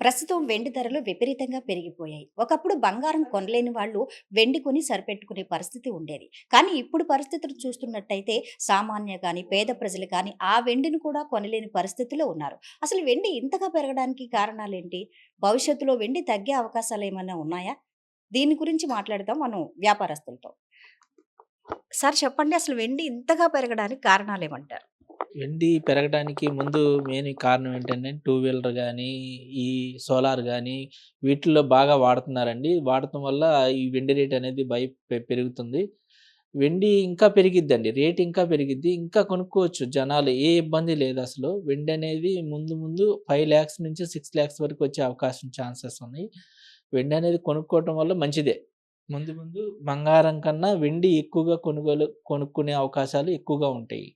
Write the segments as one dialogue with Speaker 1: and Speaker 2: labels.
Speaker 1: ప్రస్తుతం వెండి ధరలు విపరీతంగా పెరిగిపోయాయి. ఒకప్పుడు బంగారం కొనలేని వాళ్ళు వెండి కొని సరిపెట్టుకునే పరిస్థితి ఉండేది. కానీ ఇప్పుడు పరిస్థితులు చూస్తున్నట్టయితే సామాన్య గాని, పేద ప్రజలు కానీ ఆ వెండిని కూడా కొనలేని పరిస్థితిలో ఉన్నారు. అసలు వెండి ఇంతగా పెరగడానికి కారణాలేంటి? భవిష్యత్తులో వెండి తగ్గే అవకాశాలు ఏమైనా ఉన్నాయా? దీని గురించి మాట్లాడదాం మనం వ్యాపారస్తులతో. సార్ చెప్పండి అసలు వెండి ఇంతగా పెరగడానికి కారణాలు ఏమంటారు
Speaker 2: వెండి పెరగడానికి ముందు మెయిన్ కారణం ఏంటంటే టూ వీలర్ కానీ ఈ సోలార్ కానీ వీటిల్లో బాగా వాడుతున్నారండి. వాడటం వల్ల ఈ వెండి రేట్ అనేది బై పెరుగుతుంది. వెండి ఇంకా పెరిగిద్దండి. రేట్ ఇంకా పెరిగిద్ది. ఇంకా కొనుక్కోవచ్చు జనాలు. ఏ ఇబ్బంది లేదు అసలు వెండి అనేది ముందు ముందు 5,00,000 నుంచి 6,00,000 వరకు వచ్చే అవకాశం ఛాన్సెస్ ఉన్నాయి. వెండి అనేది కొనుక్కోవటం వల్ల మంచిదే. ముందు ముందు బంగారం కన్నా వెండి ఎక్కువగా కొనుగోలు కొనుక్కునే అవకాశాలు ఎక్కువగా ఉంటాయి.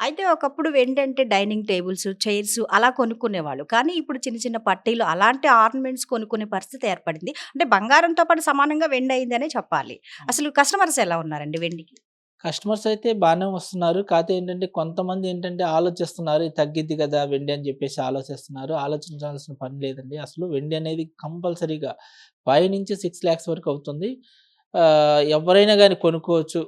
Speaker 1: అయితే ఒకప్పుడు వెండంటే డైనింగ్ టేబుల్స్, చైర్స్ అలా కొనుక్కునేవాళ్ళు. కానీ ఇప్పుడు చిన్న చిన్న పట్టీలు అలాంటి ఆర్నమెంట్స్ కొనుక్కునే పరిస్థితి ఏర్పడింది. అంటే బంగారంతో పాటు సమానంగా వెండి అయిందనే చెప్పాలి. అసలు కస్టమర్స్ ఎలా ఉన్నారండి వెండికి?
Speaker 2: కస్టమర్స్ అయితే బానే వస్తున్నారు. కాతే ఏంటంటే కొంతమంది ఏంటంటే ఆలోచిస్తున్నారు. తగ్గిద్ది కదా! వెండి అని చెప్పేసి ఆలోచిస్తున్నారు. ఆలోచించాల్సిన పని లేదండి. అసలు వెండి అనేది కంపల్సరీగా 5,00,000-6,00,000 వరకు అవుతుంది. ఎవరైనా గాని కొనుక్కోవచ్చు.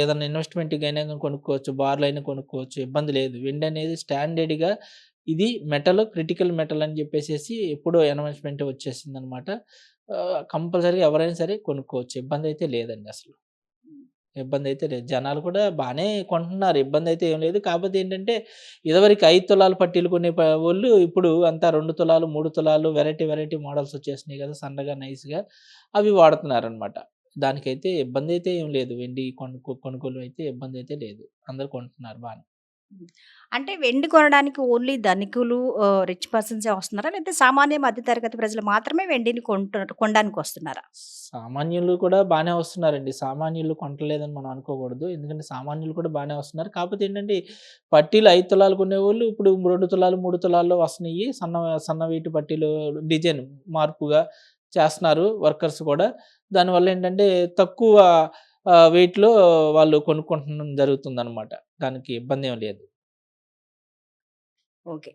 Speaker 2: ఏదైనా ఇన్వెస్ట్మెంట్కి అయినా కొనుక్కోవచ్చు. బార్లు అయినా కొనుక్కోవచ్చు. ఇబ్బంది లేదు. వెండి అనేది స్టాండర్డ్‌గా ఇది మెటల్, క్రిటికల్ మెటల్ అని చెప్పేసి ఎప్పుడో అనౌన్స్‌మెంట్ వచ్చేసింది అనమాట కంపల్సరీగా ఎవరైనా సరే కొనుక్కోవచ్చు. ఇబ్బంది అయితే లేదండి అసలు. ఇబ్బంది అయితే లేదు. జనాలు కూడా బాగానే కొంటున్నారు. ఇబ్బంది అయితే ఏం లేదు. కాకపోతే ఏంటంటే ఇదివరకు ఐదు తులాలు పట్టీలు కొనే వాళ్ళు ఇప్పుడు అంతా రెండు తులాలు, మూడు తులాలు వెరైటీ వెరైటీ మోడల్స్ వచ్చేసినాయి కదా! సన్నగా, నైస్‌గా అవి వాడుతున్నారనమాట. దానికైతే ఇబ్బందయితే ఏం లేదు. వెండి కొనుక్కో కొనుగోలు అయితే ఇబ్బందయితే లేదు. అందరూ కొంటున్నారు.
Speaker 1: హ్మ్. అంటే వెండి కొనడానికి ఓన్లీ ధనికులు రిచ్ పర్సన్సే వస్తున్నారా? లేకపోతే సామాన్య మధ్య తరగతి ప్రజలు మాత్రమే వెండిని కొంటు కొనడానికి వస్తున్నారా?
Speaker 2: సామాన్యులు కూడా బానే వస్తున్నారండి. సామాన్యులు కొంటలేదని మనం అనుకోకూడదు. ఎందుకంటే సామాన్యులు కూడా బానే వస్తున్నారు. కాపోతే ఏంటంటే పట్టీలు 5 తులాలు కొనేవోళ్ళు ఇప్పుడు 2 తులాలు, 3 తులాల్లో వస్తున్నాయి. సన్న సన్న వెయిట్ పట్టీలు డిజైన్ మార్పుగా చేస్తున్నారు వర్కర్స్ కూడా. దానివల్ల ఏంటంటే తక్కువ వెయిట్‌లో వాళ్ళు కొనుక్కుంటడం జరుగుతుంది అనమాట దానికి ఇబ్బంది ఏం లేదు.
Speaker 1: ఓకే.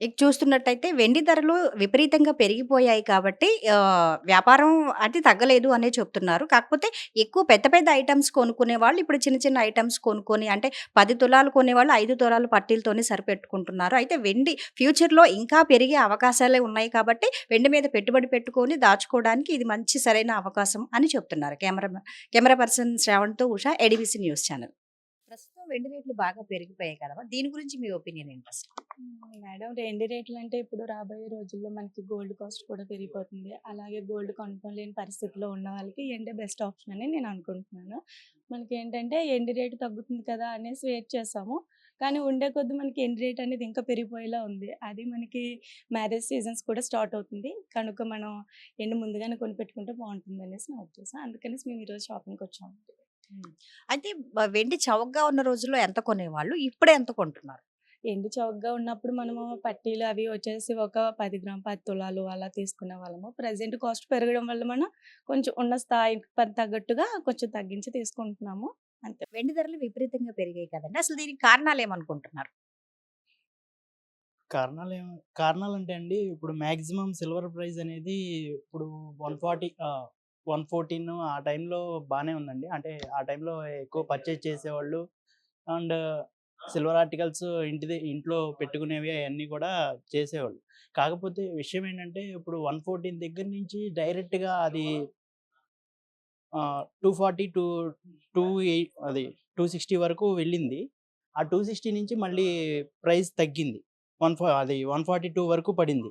Speaker 1: ఇక చూస్తున్నట్టయితే వెండి ధరలు విపరీతంగా పెరిగిపోయాయి కాబట్టి వ్యాపారం అది తగ్గలేదు అనే చెప్తున్నారు. కాకపోతే ఎక్కువ పెద్ద పెద్ద ఐటమ్స్ కొనుక్కునే వాళ్ళు ఇప్పుడు చిన్న చిన్న ఐటమ్స్ కొనుక్కొని అంటే పది తులాలు కొనేవాళ్ళు ఐదు తులాలు పట్టీలతోనే సరిపెట్టుకుంటున్నారు. అయితే వెండి ఫ్యూచర్‌లో ఇంకా పెరిగే అవకాశాలే ఉన్నాయి కాబట్టి వెండి మీద పెట్టుబడి పెట్టుకొని దాచుకోవడానికి ఇది మంచి సరైన అవకాశం అని చెప్తున్నారు. కెమెరా కెమెరా పర్సన్ శ్రావణ్‌తో ఉషా ఎడిబిసి న్యూస్ ఛానల్. ప్రస్తుతం వెండి రేట్లు బాగా పెరిగిపోయాయి కదా దీని గురించి మీ ఒపీనియన్ ఏంటి మేడం
Speaker 3: హ్మ్. మేడం వెండి ఇప్పుడు రాబోయే రోజుల్లో మనకి గోల్డ్ కాస్ట్ కూడా పెరిగిపోతుంది. అలాగే గోల్డ్ కొనుక్కోలేని పరిస్థితిలో ఉన్న వాళ్ళకి ఎండే బెస్ట్ ఆప్షన్ అని నేను అనుకుంటున్నాను. మనకి ఏంటంటే ఎండి రేట్ తగ్గుతుంది కదా అనేసి వెయిట్ చేసాము. కానీ ఉండే కొద్ది మనకి ఎండి రేట్ అనేది ఇంకా పెరిగిపోయేలా ఉంది. అది మనకి మ్యారేజ్ సీజన్స్ కూడా స్టార్ట్ అవుతుంది. కనుక మనం ఎండు ముందుగానే కొనిపెట్టుకుంటే బాగుంటుంది అనేసి నా ఉద్దేశం. అందుకనేసి మేము ఈరోజు షాపింగ్‌కొచ్చాము.
Speaker 1: హ్మ్. అయితే వెండి చవకగా ఉన్న రోజుల్లో ఎంత కొనేవాళ్ళు? ఇప్పుడు ఎంత కొంటున్నారు?
Speaker 3: ఎండి చౌకగా ఉన్నప్పుడు మనము పట్టీలు అవి వచ్చేసి ఒక 10 గ్రామ్ 10 తులాలు అలా తీసుకునేవాళ్ళము. ప్రెజెంట్ కాస్ట్ పెరగడం వల్ల మనం కొంచెం ఉన్న స్థాయికి తగ్గట్టుగా కొంచెం తగ్గించి తీసుకుంటున్నాము. అంతే.
Speaker 1: వెండి ధరలు విపరీతంగా పెరిగాయి కదండీ! అసలు దీనికి కారణాలేమనుకుంటున్నారు?
Speaker 4: కారణాలేం కారణాలంటే అండి ఇప్పుడు మాక్సిమం సిల్వర్ ప్రైస్ అనేది ఇప్పుడు 140 ఆహ్, 114 ఆ టైంలో బానే ఉందండి. అంటే ఆ టైంలో ఎక్కువ పర్చేజ్ చేసేవాళ్ళు. అండ్ సిల్వర్ ఆర్టికల్స్ ఇంటిది ఇంట్లో పెట్టుకునేవి అయన్నీ కూడా చేసేవాళ్ళు. కాకపోతే విషయం ఏంటంటే ఇప్పుడు 114 దగ్గర నుంచి డైరెక్ట్‌గా అది ఆహ్, 240 టు టూ ఎయి అది 260 వరకు వెళ్ళింది. ఆ 260 నుంచి మళ్ళీ ప్రైస్ తగ్గింది. వన్ ఫా అది 142 వరకు పడింది.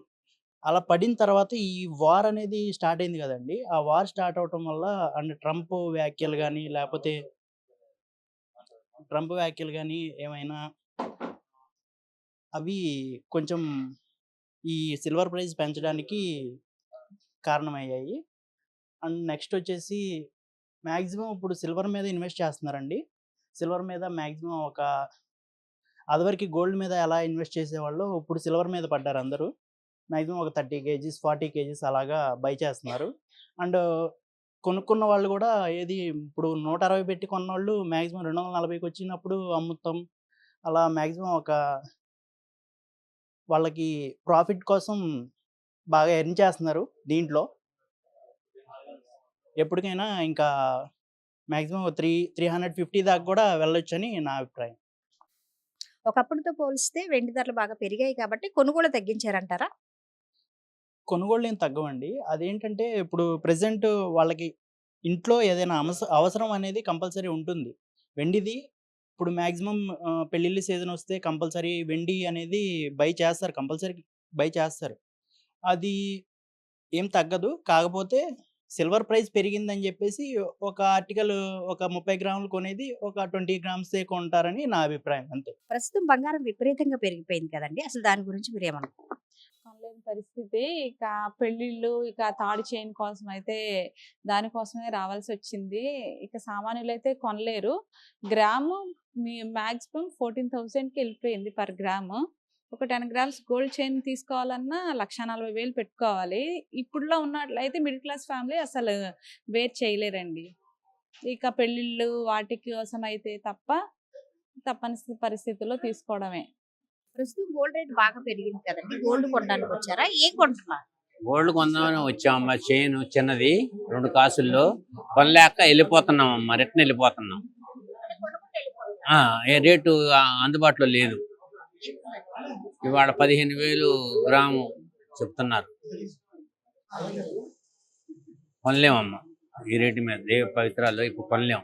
Speaker 4: అలా పడిన తర్వాత ఈ వార్ అనేది స్టార్ట్ అయింది కదండి ఆ వార్ స్టార్ట్ అవ్వటం వల్ల అండ్ ట్రంప్ వ్యాఖ్యలు కానీ లేకపోతే ట్రంప్ వ్యాఖ్యలు కానీ ఏమైనా అవి కొంచెం ఈ సిల్వర్ ప్రైస్ పెంచడానికి కారణమయ్యాయి. అండ్ నెక్స్ట్ వచ్చేసి మ్యాక్సిమం ఇప్పుడు సిల్వర్ మీద ఇన్వెస్ట్ చేస్తున్నారండి. సిల్వర్ మీద మ్యాక్సిమం ఒక అదివరకు గోల్డ్ మీద ఎలా ఇన్వెస్ట్ చేసేవాళ్ళు ఇప్పుడు సిల్వర్ మీద పడ్డారు అందరూ. మాక్సిమం ఒక 30 కేజీస్, 40 కేజీస్ అలాగా బై చేస్తున్నారు. అండ్ కొనుక్కున్న వాళ్ళు కూడా ఏది ఇప్పుడు 160 పెట్టి కొన్న వాళ్ళు మ్యాక్సిమం రెండు వందల నలభైకి వచ్చినప్పుడు అమ్ముతాం. అలా మ్యాక్సిమం ఒక వాళ్ళకి ప్రాఫిట్ కోసం బాగా ఎర్న్ చేస్తున్నారు దీంట్లో ఎప్పటికైనా ఇంకా maximum three three hundred fifty దాకా కూడా వెళ్ళొచ్చని నా అభిప్రాయం
Speaker 1: ఒకప్పుడుతో పోలిస్తే వెండి ధరలు బాగా పెరిగాయి కాబట్టి కొనుగోలు తగ్గించారంటారా
Speaker 4: కొనుగోళ్ళు ఏం తగ్గవండి. అదేంటంటే ఇప్పుడు ప్రెసెంట్ వాళ్ళకి ఇంట్లో ఏదైనా అవసరం అనేది కంపల్సరీ ఉంటుంది. వెండిది ఇప్పుడు మ్యాక్సిమం పెళ్ళిళ్ళ సీజన్ వస్తే కంపల్సరీ వెండి అనేది బై చేస్తారు. కంపల్సరీ బై చేస్తారు. అది ఏం తగ్గదు. కాకపోతే సిల్వర్ ప్రైస్ పెరిగిందని చెప్పేసి ఒక ఆర్టికల్ ఒక ముప్పై గ్రాములు కొనేది ఒక ట్వంటీ గ్రామ్స్ కొంటారని నా అభిప్రాయం. అంతే.
Speaker 1: ప్రస్తుతం బంగారం విపరీతంగా పెరిగిపోయింది కదండి! అసలు దాని గురించి మీరు ఏమనుకుంటారు
Speaker 5: కొనలేని పరిస్థితి. ఇక పెళ్ళిళ్ళు ఇక తాడి చైన్ కోసం అయితే దానికోసమే రావాల్సి వచ్చింది. ఇక సామాన్యులు అయితే కొనలేరు. గ్రాము మీ మ్యాక్సిమం ఫోర్టీన్ థౌసండ్కి వెళ్ళిపోయింది పర్ గ్రాము. ఒక టెన్ గ్రామ్స్ గోల్డ్ చైన్ తీసుకోవాలన్నా లక్ష నలభై వేలు పెట్టుకోవాలి. ఇప్పుడులో ఉన్నట్లయితే మిడిల్ క్లాస్ ఫ్యామిలీ అసలు వేర్ చేయలేరండి. ఇక పెళ్ళిళ్ళు వాటి కోసం అయితే తప్ప తప్పని పరిస్థితుల్లో తీసుకోవడమే.
Speaker 1: ప్రస్తుతం గోల్డ్ రేట్ బాగా పెరిగింది కదండి. గోల్డ్ కొనడానికి వచ్చారా? ఏం కొంటున్నారు
Speaker 6: గోల్డ్ కొందామని వచ్చామమ్మా. చైన్ చిన్నది రెండు కాసుల్లో. కొనలేక వెళ్ళిపోతున్నాం అమ్మా. రిటర్న్ వెళ్ళిపోతున్నాం. ఆ, ఏ రేటు ఆ, అందుబాటులో లేదు. ఇవాళ పదిహేను వేలు గ్రాము చెప్తున్నారు. కొనలేమమ్మా. ఈ రేటు మీద దేవ పవిత్రాల్లో ఇప్పుడు కొనలేం.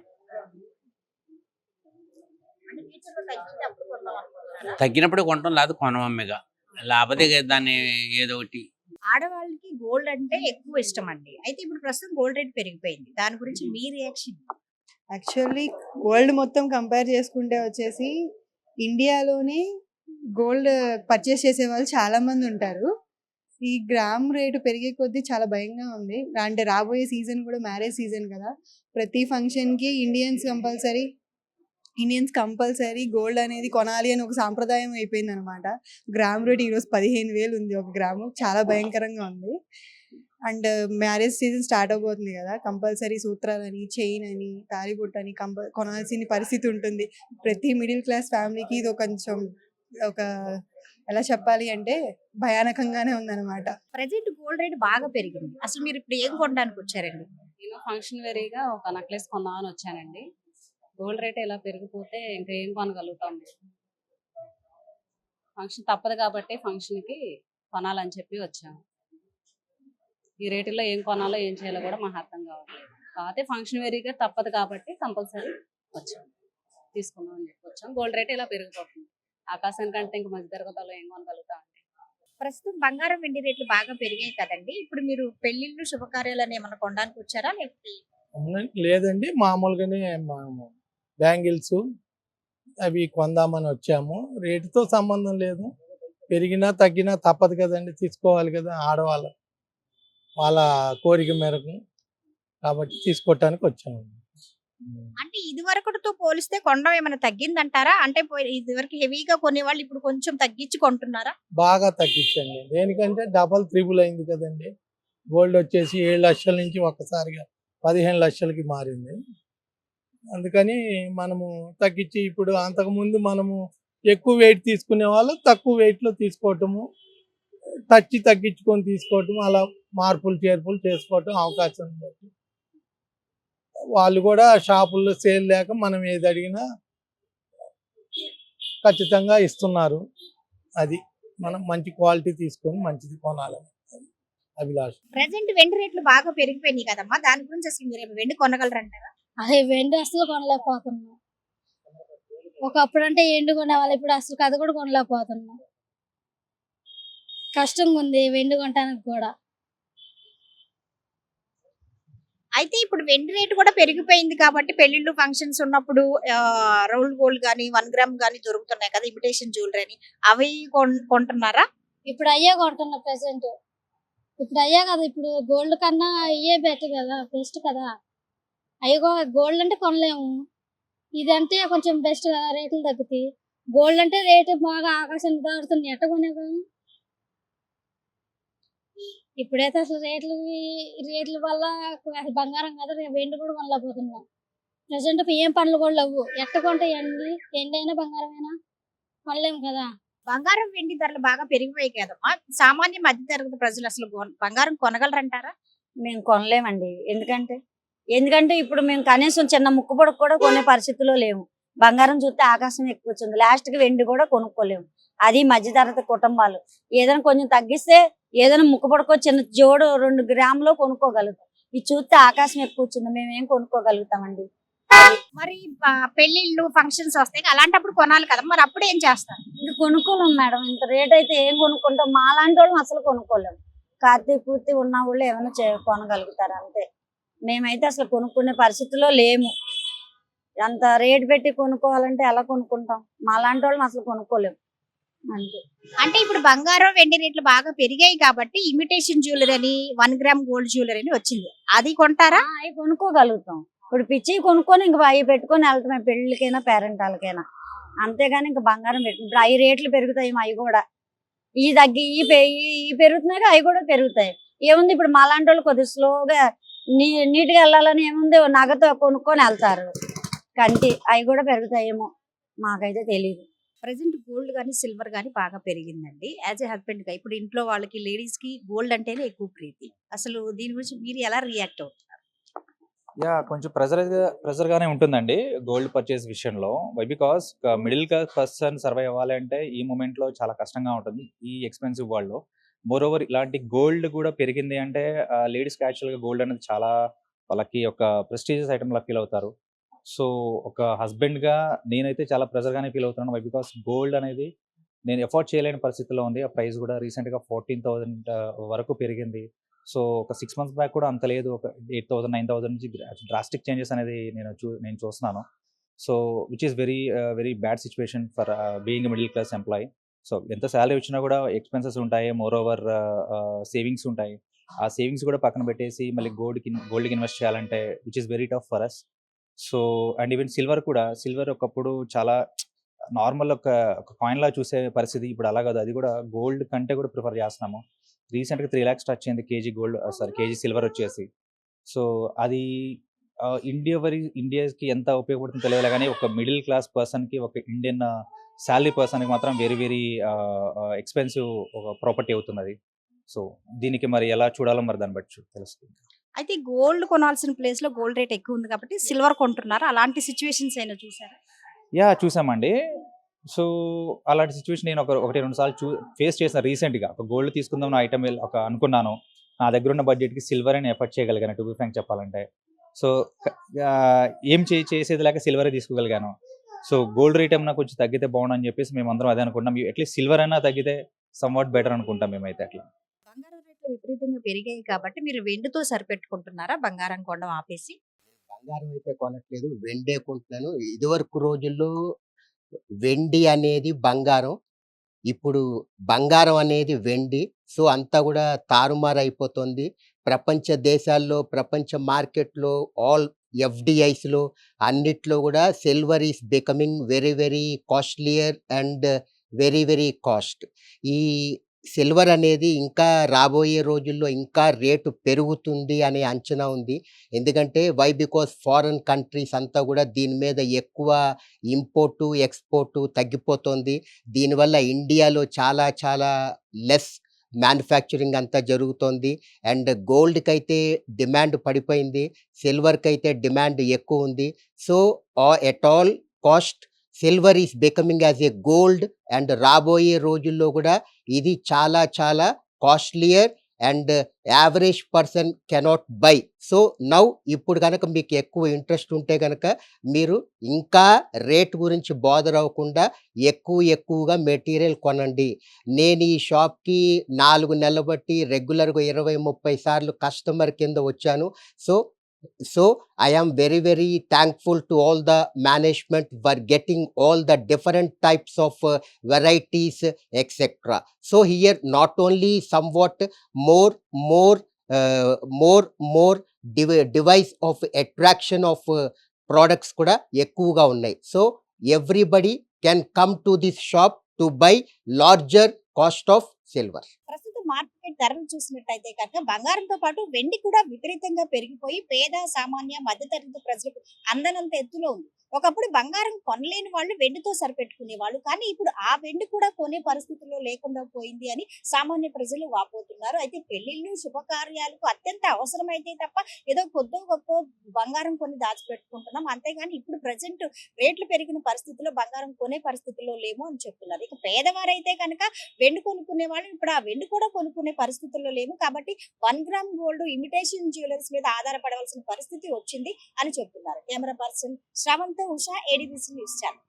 Speaker 6: తగ్గినప్పుడు కొంటాం లేకపోతే కొనమమ్మగా లేకపోతే దాన్ని ఏదో ఒకటి
Speaker 1: ఆడవాళ్ళకి గోల్డ్ అంటే ఎక్కువ ఇష్టం అండి అయితే ఇప్పుడు ప్రస్తుతం గోల్డ్ రేట్ పెరిగిపోయింది. దాని గురించి మీ రియాక్షన్?
Speaker 7: యాక్చువల్లీ వరల్డ్ మొత్తం కంపేర్ చేసుకుంటే వచ్చేసి ఇండియాలోనే గోల్డ్ పర్చేస్ చేసే వాళ్ళు చాలా మంది ఉంటారు. ఈ గ్రామ్ రేటు పెరిగే కొద్దీ చాలా భయంగా ఉంది. అంటే రాబోయే సీజన్ కూడా మ్యారేజ్ సీజన్ కదా. ప్రతి ఫంక్షన్కి Indians compulsory Indians compulsory gold అనేది కొనాలి అని ఒక సాంప్రదాయం అయిపోయింది అనమాట గ్రామ్ రేట్ ఈరోజు పదిహేను వేలు ఉంది ఒక గ్రాము చాలా భయంకరంగా ఉంది. అండ్ మ్యారేజ్ సీజన్ స్టార్ట్ అవబోతుంది కదా. కంపల్సరీ సూత్రాలని చైన్ అని తాలిబొట్టు అని కంపల్ కొనాల్సిన పరిస్థితి ఉంటుంది. ప్రతి మిడిల్ క్లాస్ ఫ్యామిలీకి ఇది కొంచెం ఒక ఎలా చెప్పాలి అంటే భయానకంగానే ఉందన్నమాట.
Speaker 1: ప్రజెంట్ గోల్డ్ రేట్ బాగా పెరిగింది. అసలు మీరు ఇప్పుడు ఏం కొనడానికి వచ్చారండి?
Speaker 8: నేను ఫంక్షన్ వేరీగా ఒక నెక్లెస్ కొందామని వచ్చానండి. గోల్డ్ రేట్ ఇలా పెరిగిపోతే ఇంకా ఏం కొనగలుగుతాం? ఫంక్షన్ తప్పదు కాబట్టి ఫంక్షన్కి కొనాలని చెప్పి వచ్చాము. ఈ రేటులో ఏం కొనాలో ఏం చేయాలో కూడా మాకు అర్థం కావట్లేదు. కాకపోతే ఫంక్షన్ వేరీగా తప్పదు కాబట్టి కంపల్సరీ వచ్చాము. తీసుకుందాం అని చెప్పి వచ్చాం గోల్డ్ రేట్ ఇలా పెరిగిపోతుంది? ఆకాశానికంటే ఇంకా మధ్య తరగతిలో ఏం కొనగలుగుతాం
Speaker 1: ప్రస్తుతం బంగారం వెండి రేట్లు బాగా పెరిగాయి కదండి. ఇప్పుడు మీరు పెళ్ళిళ్ళు శుభకార్యాలను ఏమైనా కొనడానికి వచ్చారా? లేకపోతే.
Speaker 9: లేదండి. మామూలుగానే మేము బ్యాంగిల్స్ అవి కొందామని వచ్చాము. రేటుతో సంబంధం లేదు. పెరిగినా తగ్గినా తప్పదు కదండి. తీసుకోవాలి కదా ఆడవాళ్ళ. వాళ్ళ కోరిక మేరకు కాబట్టి తీసుకోవటానికి వచ్చాము.
Speaker 1: అంటే ఇది వరకుతో పోలిస్తే కొనడం ఏమైనా తగ్గిందంటారా? అంటే ఇది వరకు హెవీగా కొనేవాళ్ళు ఇప్పుడు కొంచెం తగ్గించి కొంటున్నారా?
Speaker 9: బాగా తగ్గించండి. దేనికంటే డబల్ త్రిబుల్ అయింది కదండి. గోల్డ్ వచ్చేసి ఏడు లక్షల నుంచి ఒక్కసారిగా పదిహేను లక్షలకి మారింది. అందుకని మనము తగ్గించి ఇప్పుడు అంతకుముందు మనము ఎక్కువ వెయిట్ తీసుకునే వాళ్ళు తక్కువ వెయిట్లో తీసుకోవటము తచ్చి తగ్గించుకొని తీసుకోవటం అలా మార్పులు చేర్పులు చేసుకోవటం అవకాశం బట్టి వాళ్ళు కూడా షాపుల్లో సేల్ లేక మనం ఏది అడిగినా ఖచ్చితంగా ఇస్తున్నారు. అది మనం మంచి క్వాలిటీ తీసుకొని మంచిది కొనాలి అభిలాష్.
Speaker 1: ప్రజెంట్ వెండి రేట్లు బాగా పెరిగిపోయినాయి కదమ్మా. దాని గురించి అసలు మీరు వెండి కొనగలరంటారా?
Speaker 10: అదే వెండి అసలు కొనలేకపోతున్నాం. ఒకప్పుడు అంటే ఎండు కొనేవాళ్ళు ఇప్పుడు అసలు అది కూడా కొనలేకపోతున్నాం. కష్టంగా ఉంది వెండి కొనడానికి కూడా.
Speaker 1: అయితే ఇప్పుడు వెండి రేటు కూడా పెరిగిపోయింది కాబట్టి పెళ్ళిళ్ళు ఫంక్షన్స్ ఉన్నప్పుడు రోల్ గోల్డ్ కానీ వన్ గ్రామ్ కానీ దొరుకుతున్నాయి కదా ఇమిటేషన్ జ్యువెలరీ అని అవి కొన్- కొంటున్నారా?
Speaker 10: ఇప్పుడు అయ్యే కొంటున్నాం ప్రెసెంట్ ఇప్పుడు అయ్యే కదా ఇప్పుడు గోల్డ్ కన్నా అయ్యే బెటర్ కదా బెస్ట్ కదా. అయ్యో గోల్డ్ అంటే కొనలేము. ఇదంటే కొంచెం బెస్ట్ కదా రేట్లు తగ్గుతాయి. గోల్డ్ అంటే రేటు బాగా ఆకాశానికి దాడుతుంది ఎట్ట కొనేదాం? ఇప్పుడైతే అసలు రేట్లు రేట్ల వల్ల అసలు బంగారం కదా వెండి కూడా కొనలేకపోతున్నాం. ప్రజెంట్ ఏం పనులు కూడా లేవు. ఎట్ట కొంటే ఎండి ఎండి అయినా బంగారం అయినా కొనలేము కదా.
Speaker 1: బంగారం వెండి ధరలు బాగా పెరిగిపోయాయి కదమ్మా సామాన్య మధ్య తరగతి ప్రజలు అసలు బంగారం కొనగలరంటారా?
Speaker 11: మేము కొనలేమండి. ఎందుకంటే ఎందుకంటే ఇప్పుడు మేము కనీసం చిన్న ముక్కు పొడకు కూడా కొనే పరిస్థితిలో లేము. బంగారం చూస్తే ఆకాశం ఎక్కువ వచ్చింది. లాస్ట్కి వెండి కూడా కొనుక్కోలేము. అది మధ్యతరగతి కుటుంబాలు. ఏదైనా కొంచెం తగ్గిస్తే ఏదైనా ముక్కు పొడకో చిన్న జోడు రెండు గ్రాములో కొనుక్కోగలుగుతాం. ఇది చూస్తే ఆకాశం ఎక్కువ వచ్చింది. మేము ఏం కొనుక్కోగలుగుతామండి?
Speaker 1: మరి పెళ్ళిళ్ళు ఫంక్షన్స్ వస్తాయి అలాంటప్పుడు కొనాలి కదా. మరి అప్పుడు ఏం చేస్తారు?
Speaker 11: ఇది కొనుక్కోలేం మేడం. ఇంత రేట్ అయితే ఏం కొనుక్కుంటాం? మా లాంటి వాళ్ళం అసలు కొనుక్కోలేము కార్తీక పూర్తి ఉన్న వాళ్ళు ఏమైనా చే- కొనగలుగుతారు అంతే. మేమైతే అసలు కొనుక్కునే పరిస్థితిలో లేము. అంత రేట్ పెట్టి కొనుక్కోవాలంటే ఎలా కొనుక్కుంటాం? మా లాంటి వాళ్ళం అసలు కొనుక్కోలేము అంతే.
Speaker 1: అంటే ఇప్పుడు బంగారం వెండి రేట్లు బాగా పెరిగాయి కాబట్టి ఇమిటేషన్ జ్యువెలరీ అని వన్ గ్రామ్ గోల్డ్ జ్యువెలరీ అని వచ్చింది. అది కొంటారా?
Speaker 11: అవి కొనుక్కోగలుగుతాం. ఇప్పుడు పిచ్చి కొనుక్కొని ఇంక అవి పెట్టుకొని వెళ్తామే పెళ్ళికైనా పేరెంటాలకైనా. అంతేగాని ఇంకా బంగారం పెట్టి ఇప్పుడు అవి రేట్లు పెరుగుతాయి అవి కూడా. ఈ తగ్గి ఈ పెరుగుతున్నాయి అవి కూడా పెరుగుతాయి. ఏముంది ఇప్పుడు మాలాంటి వాళ్ళు కొద్దిగా స్లోగా నీ నీట్గా వెళ్ళాలని ఏముంది? నగతో కొనుక్కొని వెళ్తారు. కంటి అవి కూడా పెరుగుతాయేమో మాకైతే తెలియదు
Speaker 1: ప్రజెంట్ గోల్డ్ కానీ సిల్వర్ కానీ బాగా పెరిగిందండి. యాజ్ ఏ హస్బెండ్గా ఇప్పుడు ఇంట్లో వాళ్ళకి లేడీస్కి గోల్డ్ అంటేనే ఎక్కువ ప్రీతి. అసలు దీని గురించి మీరు ఎలా రియాక్ట్ అవుతారు?
Speaker 12: యా కొంచెం ప్రెజర్ ప్రెజర్ గానే ఉంటుందండి గోల్డ్ పర్చేస్ విషయంలో. Why because middle class person survive అవ్వాలంటే ఈ మూమెంట్లో చాలా కష్టంగా ఉంటుంది. ఈ ఎక్స్పెన్సివ్ వరల్డ్ లో మోర్ ఓవర్ ఇలాంటి గోల్డ్ కూడా పెరిగింది అంటే లేడీస్ క్యాచువల్గా గోల్డ్ అనేది చాలా వాళ్ళకి ఒక ప్రెస్టీజియస్ ఐటమ్ లా ఫీల్ అవుతారు. సో ఒక హస్బెండ్గా నేనైతే చాలా ప్రెజర్ గానే ఫీల్ అవుతున్నాను. వై బికాస్ గోల్డ్ అనేది నేను ఎఫోర్డ్ చేయలేని పరిస్థితిలో ఉంది. ఆ ప్రైస్ కూడా రీసెంట్గా ఫోర్టీన్ థౌసండ్ వరకు పెరిగింది. సో ఒక సిక్స్ మంత్స్ బ్యాక్ కూడా అంత లేదు. ఒక ఎయిట్ థౌసండ్ నైన్ థౌసండ్ నుంచి డ్రాస్టిక్ చేంజెస్ అనేది నేను చూ నేను చూస్తున్నాను. So which is very very bad situation for being middle class employee so ఎంత శాలరీ వచ్చినా కూడా ఎక్స్పెన్సెస్ ఉంటాయి. మోర్ ఓవర్ సేవింగ్స్ ఉంటాయి. ఆ. సేవింగ్స్ కూడా పక్కన పెట్టేసి మళ్ళీ గోల్డ్కి గోల్డ్కి ఇన్వెస్ట్ చేయాలంటే which is very tough for us so and even silver కూడా సిల్వర్ ఒకప్పుడు చాలా నార్మల్ ఒక ఒక కాయిన్ లా చూసే పరిస్థితి ఇప్పుడు అలా కాదు. అది కూడా గోల్డ్ కంటే కూడా ప్రిఫర్ చేస్తున్నాము. రీసెంట్గా త్రీ ల్యాక్స్ టచ్ అయింది KG gold sorry KG silver వచ్చేసి. సో అది ఇండియా వరి ఇండియాకి ఎంత ఉపయోగపడుతుందో తెలియదు కానీ ఒక మిడిల్ క్లాస్ పర్సన్కి ఒక ఇండియన్ శాలరీ పర్సన్కి మాత్రం వెరీ వెరీ ఎక్స్పెన్సివ్ ఒక ప్రాపర్టీ అవుతున్నది. సో దీనికి మరి ఎలా చూడాలో మరి దాన్ని బట్టి తెలుస్తుంది
Speaker 1: అయితే గోల్డ్ కొనాల్సిన ప్లేస్లో గోల్డ్ రేట్ ఎక్కువ ఉంది కాబట్టి సిల్వర్ కొంటున్నారు? అలాంటి సిచ్యువేషన్స్ అయినా చూసారా?
Speaker 12: యా చూసామండి. సో అలాంటి సిచ్యువేషన్ నేను ఒక ఒకటి రెండు సార్లు చూ ఫేస్ చేసిన రీసెంట్గా ఒక గోల్డ్ తీసుకుందాం నా ఐటమ్ ఒక అనుకున్నాను. నా దగ్గర ఉన్న బడ్జెట్కి సిల్వర్ అని ఎఫర్ట్ చేయగలిగాను టు బి ఫ్రాంక్ చెప్పాలంటే. సో ఏం చే చేసేది లేక సిల్వరే తీసుకోగలిగాను. సో గోల్డ్ రేట్ ఏమన్నా కొంచెం తగ్గితే బాగుండని చెప్పేసి మేము అందరం అదే అనుకుంటాం అట్లీస్ట్ సిల్వర్ అయినా తగ్గితే సమ్వాట్ బెటర్ అనుకుంటాం మేమైతే అట్లా.
Speaker 1: బంగారం రేట్లు విపరీతంగా పెరిగాయి కాబట్టి మీరు వెండితో సరిపెట్టుకుంటున్నారా? బంగారం కొనడం ఆపేసి?
Speaker 13: బంగారం అయితే కొనట్లేదు. వెండే కొంటున్నాను. ఇదివరకు రోజుల్లో వెండి అనేది బంగారం. ఇప్పుడు బంగారం అనేది వెండి. సో అంతా కూడా తారుమారు అయిపోతుంది ప్రపంచ దేశాల్లో ప్రపంచ మార్కెట్లో ఆల్ ఎఫ్డిఐస్లో అన్నిట్లో కూడా silver is becoming very very costlier and very very cost. ఈ సిల్వర్ అనేది ఇంకా రాబోయే రోజుల్లో ఇంకా రేటు పెరుగుతుంది అనే అంచనా ఉంది. ఎందుకంటే వై? బికాస్ ఫారెన్ కంట్రీస్ అంతా కూడా దీని మీద ఎక్కువ ఇంపోర్టు ఎక్స్పోర్టు తగ్గిపోతుంది. దీనివల్ల ఇండియాలో చాలా చాలా లెస్ మ్యానుఫ్యాక్చరింగ్ అంతా జరుగుతోంది. అండ్ గోల్డ్కి అయితే డిమాండ్ పడిపోయింది. సిల్వర్కి అయితే డిమాండ్ ఎక్కువ ఉంది so at all cost silver is becoming as a gold and రాబోయే రోజుల్లో కూడా ఇది చాలా చాలా costlier and average person cannot buy. So now ఇప్పుడు కనుక మీకు ఎక్కువ ఇంట్రెస్ట్ ఉంటే కనుక మీరు ఇంకా రేట్ గురించి బాదర్ అవ్వకుండా ఎక్కువ ఎక్కువగా మెటీరియల్ కొనండి. నేను ఈ షాప్కి నాలుగు నెలలు బట్టి రెగ్యులర్గా ఇరవై ముప్పై సార్లు కస్టమర్ కింద వచ్చాను. So So I am very, very thankful to all the management for getting all the different types of uh, varieties, etc. So here, not only somewhat more, more, uh, more, more dev- device of attraction of uh, products కూడా ఎక్కువగా ఉన్నాయి so everybody can come to this shop to buy larger cost of silver
Speaker 1: ప్రస్తుతం market ధరలు చూసినట్టయితే కనుక బంగారంతో పాటు వెండి కూడా విపరీతంగా పెరిగిపోయి పేద సామాన్య మధ్యతరగతి ప్రజలకు అందనంత ఎత్తులో ఉంది. ఒకప్పుడు బంగారం కొనలేని వాళ్ళు వెండితో సరిపెట్టుకునే వాళ్ళు కానీ ఇప్పుడు ఆ వెండి కూడా కొనే పరిస్థితుల్లో లేకుండా పోయింది అని సామాన్య ప్రజలు వాపోతున్నారు. అయితే పెళ్ళిళ్ళు శుభకార్యాలకు అత్యంత అవసరమైతే తప్ప ఏదో కొద్దో గొప్ప బంగారం కొని దాచిపెట్టుకుంటున్నాం. అంతేగాని ఇప్పుడు ప్రజెంట్ రేట్లు పెరిగిన పరిస్థితుల్లో బంగారం కొనే పరిస్థితుల్లో లేము అని చెప్తున్నారు. ఇక పేదవారైతే కనుక వెండి కొనుక్కునే వాళ్ళు ఇప్పుడు ఆ వెండి కూడా కొనుక్కునే పరిస్థితుల్లో లేము కాబట్టి one gram gold imitation jewellers మీద ఆధారపడవలసిన పరిస్థితి వచ్చింది అని చెప్తున్నారు. Camera person Shravanth Usha ADBC news channel.